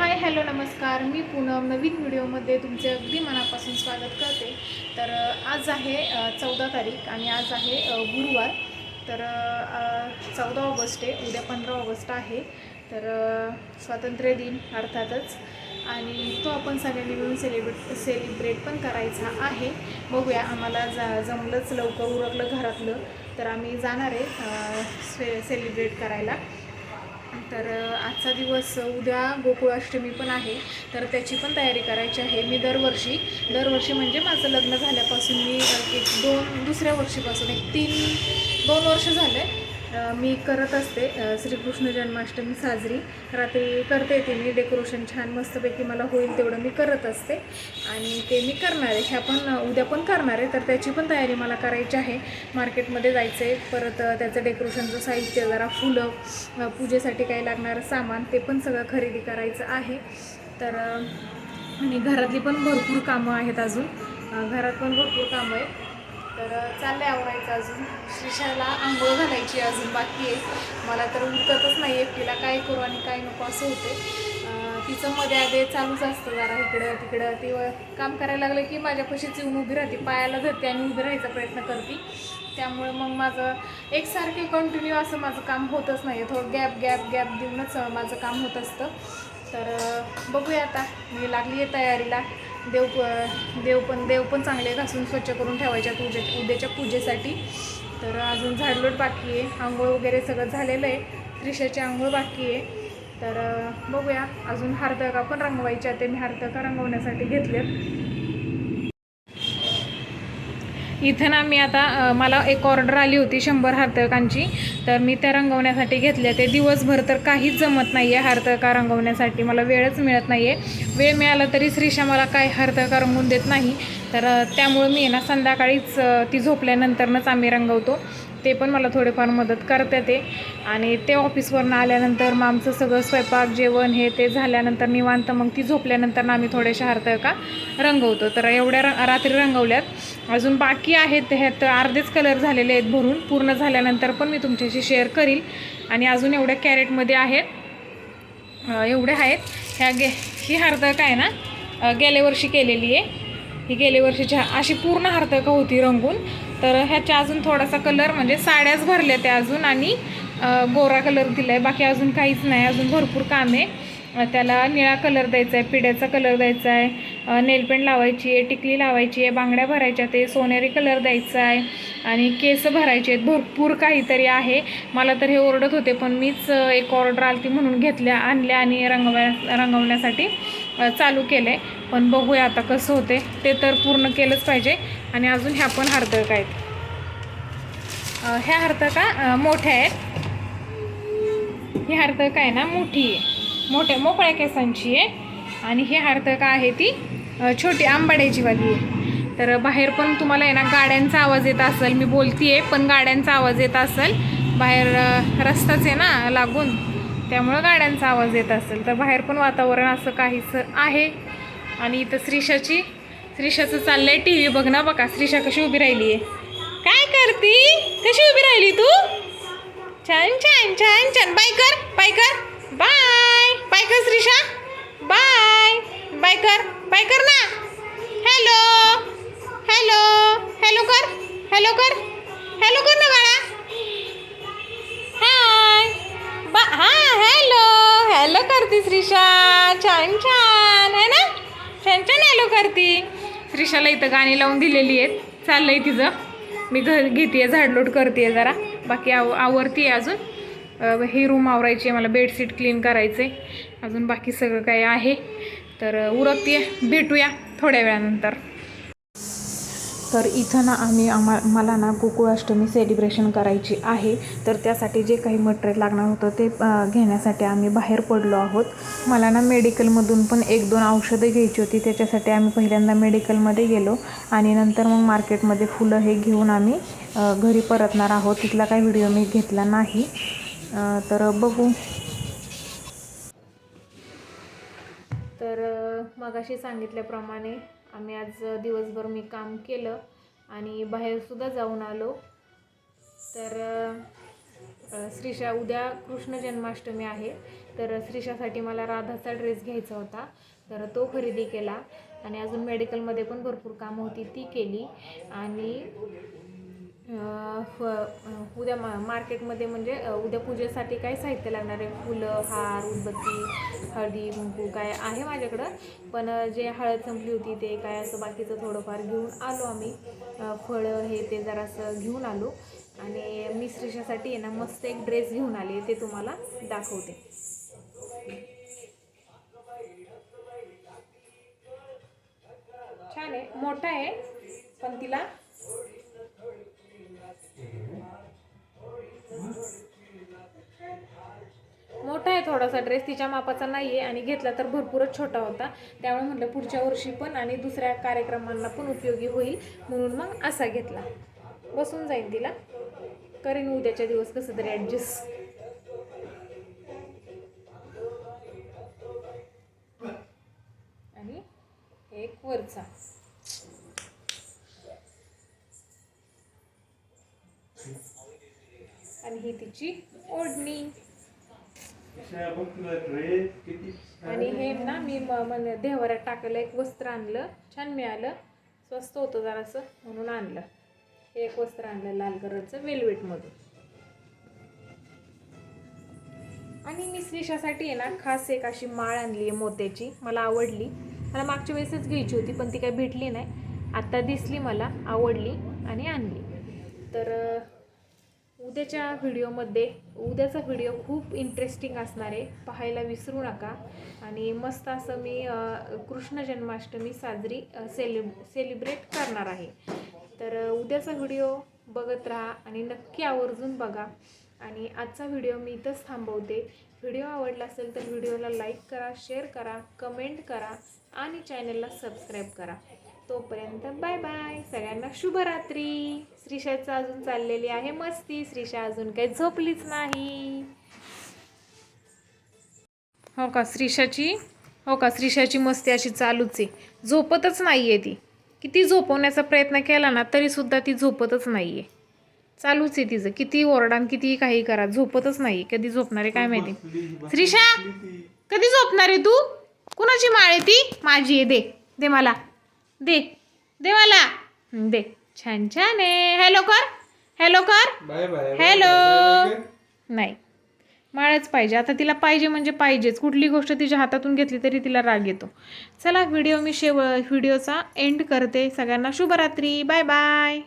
Hi hello नमस्कार. मी पूनम. नवीन व्हिडिओमध्ये तुमचे अगदी मनापासून स्वागत करते. तर आज आहे चौदा तारीख आणि आज आहे गुरुवार. तर चौदा ऑगस्ट आहे. उद्या पंधरा ऑगस्ट आहे. तर स्वातंत्र्य दिन अर्थातच. आणि तो आपण सगळ्यांनी मिळून सेलिब्रेट सेलिब्रेट पण करायचा आहे. बघूया आम्हाला जा जमलंच लवकर उरकलं घरातलं तर आम्ही जाणार आहे से सेलिब्रेट करायला. तर आजचा दिवस उद्या गोकुळाष्टमी पण आहे. तर त्याची पण तयारी करायची आहे मी दरवर्षी. दरवर्षी म्हणजे माझं लग्न झाल्यापासून मी एक दोन दुसऱ्या वर्षीपासून एक तीन दोन वर्ष झालं आहे मी करत असते. श्रीकृष्ण जन्माष्टमी साजरी. रात्री करते ते मी. डेकोरेशन छान मस्तपैकी मला होईल तेवढं मी करत असते. आणि ते मी करणार आहे. ह्या पण उद्या पण करणार आहे. तर त्याची पण तयारी मला करायची आहे. मार्केटमध्ये जायचं आहे परत त्याचं डेकोरेशनचं साहित्य जरा फुलं पूजेसाठी काही लागणारं सामान ते पण सगळं खरेदी करायचं आहे. तर आणि घरातली पण भरपूर कामं आहेत अजून. घरात पण भरपूर कामं आहेत. तर चाललं आहे आवडायचं अजून. श्रीशाला आंघोळ घालायची अजून बाकी आहे. मला तर उरकतच नाही आहे तिला काय करू आणि काय नको असं होते तिचं मध्ये आधे चालूच असतं जरा इकडं तिकडं. ती काम करायला लागलं की माझ्यापाशीच येऊन उभी राहते पायाला धरते आणि उभी राहायचा प्रयत्न करते. त्यामुळे मग माझं एकसारखे कंटिन्यू असं माझं काम होतच नाही थोडं गॅप गॅप गॅप देऊनच माझं काम होत असतं. तर बघूया आता. मी लागली आहे तयारीला. देव देव पण देव पण चांगले घासून स्वच्छ करून ठेवायच्या पूजे उद्याच्या पूजेसाठी. तर अजून झाडलोट बाकी आहे. आंघोळ वगैरे सगळं झालेलं आहे. त्रिशाची आंघोळ बाकी आहे. तर बघूया. अजून हार्दका पण रंगवायच्या ते मी हार्दका रंगवण्यासाठी घेतलेत. इथं ना मी आता मला एक ऑर्डर आली होती शंभर हारतकांची तर मी त्या रंगवण्यासाठी घेतल्या. ते दिवसभर तर काहीच जमत नाही आहे हारतका रंगवण्यासाठी. मला वेळच मिळत नाही आहे वेळ मिळाला तरी श्रीषा मला काय हारतका रंगवून देत नाही. तर त्यामुळं मी आहे ना संध्याकाळीच ती झोपल्यानंतरनंच आम्ही रंगवतो. ते पण मला थोडेफार मदत करते ते. आणि ते ऑफिसवरनं आल्यानंतर मग आमचं सगळं स्वयंपाक जेवण हे ते झाल्यानंतर निवांत मग ती झोपल्यानंतर ना आम्ही थोड्याशा हारतका रंगवतो. तर एवढ्या र रात्री रंगवल्यात. अजून बाकी आहेत ह्यात अर्धेच कलर झालेले आहेत भरून. पूर्ण झाल्यानंतर पण मी तुमच्याशी शेअर करील. आणि अजून एवढ्या कॅरेटमध्ये आहेत. एवढ्या आहेत. ह्या गे ही हरतका आहे ना? गेल्या वर्षी केलेली आहे. ही गेल्या वर्षीची अशी पूर्ण हरतका होती रंगून. तर ह्याच्या अजून थोडासा कलर म्हणजे साड्याच भरल्या त्या अजून आणि गोरा कलर दिला आहे बाकी अजून काहीच नाही. अजून भरपूर काम आहे. त्याला निळा कलर द्यायचा आहे पिड्याचा कलर द्यायचा आहे नेलपेंट लावायची आहे टिकली लावायची आहे बांगड्या भरायच्या ते सोनेरी कलर द्यायचा आहे आणि केस भरायचे आहेत. भरपूर काहीतरी आहे. मला तर हे ओरडत होते पण मीच एक ऑर्डर आली म्हणून घेतल्या आणल्या आणि रंगव्या रंगवण्यासाठी चालू केलं आहे पण बघूया आता कसं होते. ते तर पूर्ण केलंच पाहिजे. आणि अजून ह्या पण हरतक आहेत. ह्या हरतका मोठ्या आहेत. ही हरतका आहे ना मोठी आहे. मोठ्या मोकळ्या केसांची आहे. आणि ही हरतका आहे ती छोटी आंबाड्याची वाली आहे. तर बाहेर पण तुम्हाला आहे ना गाड्यांचा आवाज येत असेल. मी बोलतीये पण गाड्यांचा आवाज येत असेल. बाहेर रस्ताच आहे ना लागून. त्यामुळं गाड्यांचा आवाज येत असेल. तर बाहेर पण वातावरण असं काहीसं आहे. आणि इथं श्रीषाची. श्रीषाचं चाललंय टी व्ही बघ ना बघा. श्रीषा कशी उभी राहिली आहे. काय करती? कशी उभी राहिली तू? छान छान छान छान. बाय कर बाय कर. बाय. बाय कर श्रीषा. बाय. बाय कर बाय कर ना. हॅलो. हॅलो. हॅलो कर हॅलो कर. हॅलो कर ना बाळा. हाय. बा हां हॅलो. हॅलो करती श्रीषा. छान छान. छान छान हॅलो करती श्रीषाला इथं गाणी लावून दिलेली आहेत. चाललंय तिचं. मी घर घेते झाडलोट करते जरा. बाकी आव आवरती आहे अजून. हे ही रूम आवरायची आहे मला बेडशीट क्लीन करायचं आहे अजून बाकी सगळं काही आहे. तर उरकते भेटूया थोड्या वेळानंतर. तर इथं ना आम्ही आम्हा मला ना गोकुळाष्टमी सेलिब्रेशन करायची आहे. तर त्यासाठी जे काही मटेरियल लागणार होतं ते घेण्यासाठी आम्ही बाहेर पडलो आहोत. मला ना मेडिकलमधून पण एक दोन औषधं घ्यायची होती. त्याच्यासाठी आम्ही पहिल्यांदा मेडिकलमध्ये गेलो. आणि नंतर मग मार्केटमध्ये फुलं हे घेऊन आम्ही घरी परतणार आहोत. तिथला काही व्हिडिओ मी घेतला नाही. तर बघू. तर मगाशी सांगितल्याप्रमाणे आम्ही आज दिवसभर मी काम केलं आणि बाहेरसुद्धा जाऊन आलो. तर श्रीशा श्रीषा उद्या कृष्ण जन्माष्टमी आहे. तर श्रीषासाठी मला राधाचा ड्रेस घ्यायचा होता. तर तो खरेदी केला आणि अजून मेडिकलमध्ये पण भरपूर कामं होती ती केली. आणि फ उद्या मा मार्केटमध्ये म्हणजे उद्या पूजेसाठी काय साहित्य लागणार आहे? फुलं हार उदबत्ती हळदी कुंकू काय आहे माझ्याकडं. पण जे हळद संपली होती ते काय असं बाकीचं थोडंफार घेऊन आलो आम्ही. फळं हे ते जरासं घेऊन आलो. आणि मी श्रीषासाठी आहे ना मस्त एक ड्रेस घेऊन आले ते तुम्हाला दाखवते. छान आहे मोठा आहे पण तिला असा ड्रेस तिच्या मापाचा नाही आहे आणि घेतला तर भरपूरच छोटा होता. त्यामुळे म्हटलं पुढच्या वर्षी पण आणि दुसऱ्या कार्यक्रमांना पण उपयोगी होईल म्हणून मग असा घेतला. बसून जाईल तिला. करेन उद्याच्या दिवस कसं तरी ॲडजस्ट आणि एक वरचा. आणि ही तिची ओढणी बघ तुला ड्रेस किती आणि हे ना मी म- मन देवाऱ्यात टाकलं एक वस्त्र आणलं छान मिळालं स्वस्त होतं जरासं म्हणून आणलं. हे एक वस्त्र आणलं लाल कलरचं वेलवेटमधून आणि मी श्रीशासाठी आहे ना खास एक अशी माळ आणली आहे मोत्याची मला आवडली. मला मागच्या वेळेसच घ्यायची होती पण ती काही भेटली नाही. आत्ता दिसली मला आवडली आणि आणली. तर उद्याच्या व्हिडिओमध्ये उद्याचा व्हिडिओ खूप इंटरेस्टिंग असणार आहे. पाहायला विसरू नका. आणि मस्त असं मी कृष्ण जन्माष्टमी साजरी सेलिब सेलिब्रेट करणार आहे. तर उद्याचा व्हिडिओ बघत राहा आणि नक्की आवर्जून बघा. आणि आजचा व्हिडिओ मी इथंच थांबवते. व्हिडिओ आवडला असेल तर व्हिडिओला लाईक करा शेअर करा कमेंट करा आणि चॅनलला सबस्क्राईब करा. तोपर्यंत बाय बाय. सगळ्यांना शुभरात्री. श्रीषाचं अजून चाललेली आहे मस्ती. श्रीषा अजून काही झोपलीच नाही. हो का श्रीषाची? हो का श्रीषाची मस्ती अशी चालूच आहे. झोपतच नाही आहे ती. किती झोपवण्याचा प्रयत्न केला ना तरीसुद्धा ती झोपतच नाही आहे चालूच आहे तिचं. किती ओरडान किती काही करा झोपतच नाही कधी झोपणार आहे काय माहिती? श्रीषा कधी झोपणार आहे तू? कुणाची माळ आहे ती? माझी आहे दे. दे मला. दे. दे मला दे. छान छान आहे. हॅलो कर. हॅलो कर. बाय बाय हॅलो नाही. माळच पाहिजे. आता तिला पाहिजे म्हणजे पाहिजेच. कुठली गोष्ट तिच्या हातातून घेतली तरी तिला राग येतो. चला व्हिडिओ मी शेव व्हिडिओचा एंड करते. सगळ्यांना शुभरात्री. Bye bye